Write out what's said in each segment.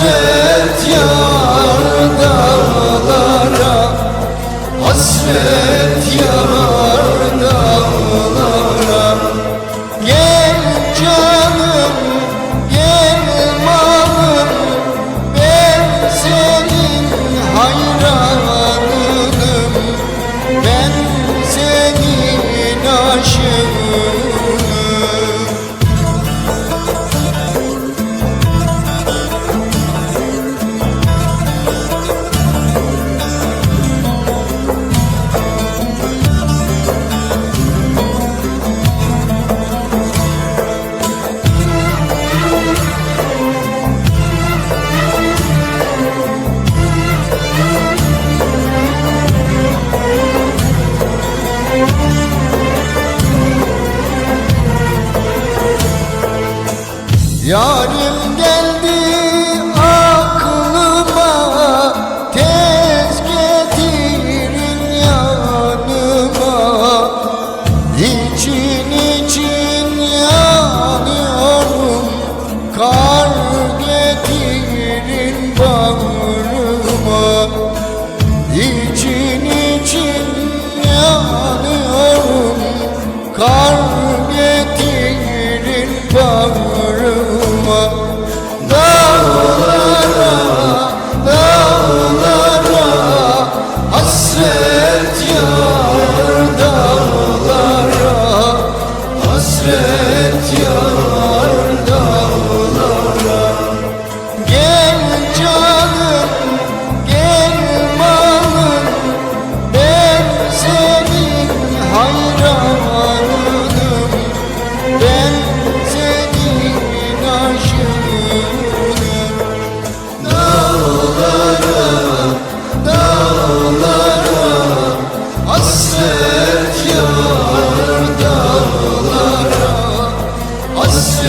Hasret yar dağlara Hasret Yarim geldi aklıma Tez getirin yanıma. İçin için yanıyorum Kalbim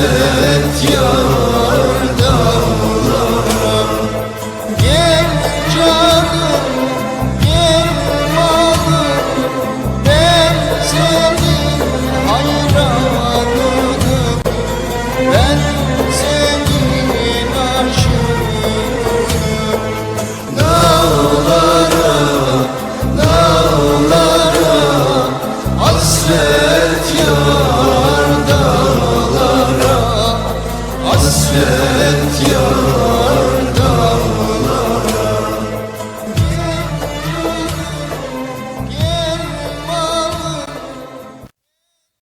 Let's go.